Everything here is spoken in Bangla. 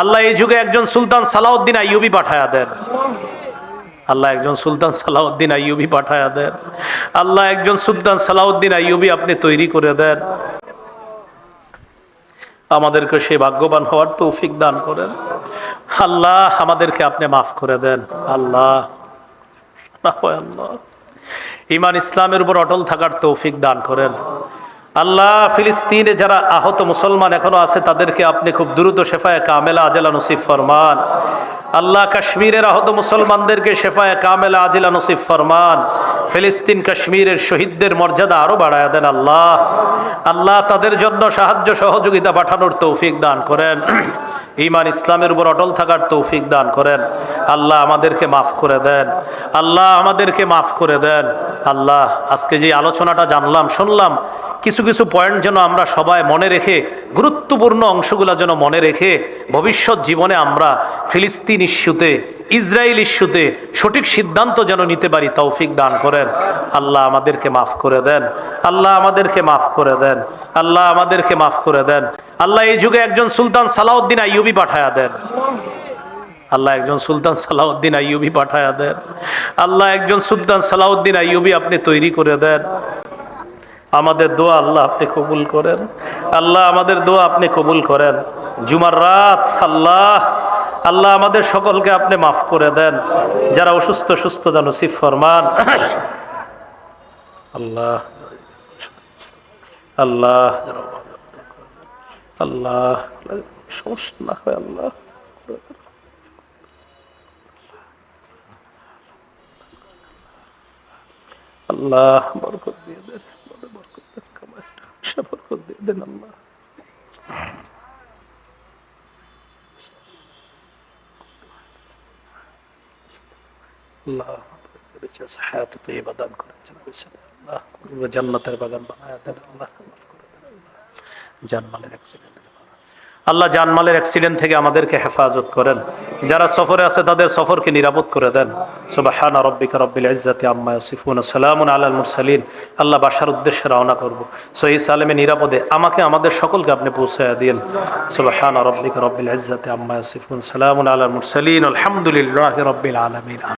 আল্লাহ এই যুগে একজন সুলতান সালাউদ্দিন আইয়ুবি পাঠায়া দেন। আল্লাহ একজন সুলতান সালাউদ্দিন আইয়ুবি পাঠায়া দেন। আল্লাহ একজন সুলতান সালাউদ্দিন আইয়ুবি আপনি তৈরি করে দেন। আমাদেরকে সে ভাগ্যবান হওয়ার তৌফিক দান করেন। আল্লাহ আমাদেরকে আপনি মাফ করে দেন। আল্লাহ আল্লাহ। ইমান ইসলামের উপর অটল থাকার তৌফিক দান করেন। আল্লাহ ফিলিস্তিনে যারা আহত মুসলমান এখনও আছে, তাদেরকে আপনি খুব দ্রুত শেফায় কামেলা আজেলা নসিফ ফরমান। আল্লাহ কাশ্মীরের আহত মুসলমানদেরকে শেফায় কামেলা আজিলা নসিফ ফরমান। ফিলিস্তিন কাশ্মীরের শহীদদের মর্যাদা আরও বাড়ায় দেন আল্লাহ। আল্লাহ তাদের জন্য সাহায্য সহযোগিতা পাঠানোর তৌফিক দান করেন। ইমান ইসলামের উপর অটল থাকার তৌফিক দান করেন। আল্লাহ আমাদেরকে মাফ করে দেন। আল্লাহ আমাদেরকে মাফ করে দেন। আল্লাহ, আজকে যে আলোচনাটা জানলাম, শুনলাম, কিছু কিছু পয়েন্ট যেন আমরা সবাই মনে রেখে, গুরুত্বপূর্ণ অংশগুলো যেন মনে রেখে, ভবিষ্যৎ জীবনে আমরা ফিলিস্তিন ইস্যুতে ইসরায়েল ইস্যুতে সঠিক সিদ্ধান্ত যেন নিতে পারি, তৌফিক দান করেন। আল্লাহ আমাদেরকে মাফ করে দেন। আল্লাহ আমাদেরকে মাফ করে দেন। আল্লাহ আমাদেরকে মাফ করে দেন। আল্লাহ এই যুগে একজন সুলতান সালাউদ্দিন আইয়ুবি পাঠায়া দেন। আল্লাহ একজন সুলতান সালাউদ্দিন আইয়ুবি পাঠায়া দেন। আল্লাহ একজন সুলতান সালাউদ্দিন আইয়ুবি আপনি তৈরি করে দেন। আমাদের দোয়া আল্লাহ আপনি কবুল করেন। আল্লাহ আমাদের দোয়া আপনি কবুল করেন। জুমার রাত আল্লাহ আল্লাহ আমাদের সকলকে আপনি মাফ করে দেন। যারা অসুস্থ, সুস্থ যেন সিফ ফরমান। আল্লাহ আল্লাহ আল্লাহ, সমস্যা না হয় আল্লাহ। আল্লাহ, বরকত দিয়ে দেন, বরকত দেন বরকত দিয়ে দেন আল্লাহ। আল্লাহ হায়াত তৈবা করেন আল্লাহ জান্নাতের বাগান বানায় দেন, আল্লাহ জানমালের অ্যাক্সিডেন্ট আল্লাহ জানমালের অ্যাক্সিডেন্ট থেকে আমাদেরকে হেফাজত করেন। যারা সফরে আছে, তাদের সফরকে নিরাপদ করে দেন। সুবাহানা রব্বিকা রব্বিল ইজ্জাতি আম্মা ইয়াসিফুন, সালামুন আলাল মুরসালিন। আল্লাহ বাসার উদ্দেশ্যে রওনা করব। সহি সালেমে নিরাপদে আমাকে, আমাদের সকলকে আপনি পৌঁছায় দিন সুবাহানা রব্বিকা রব্বিল ইজ্জাতি আম্মা ইয়াসিফুন, সালামুন আলাল মুরসালিন, আলহামদুলিল্লাহি রব্বিল আলামিন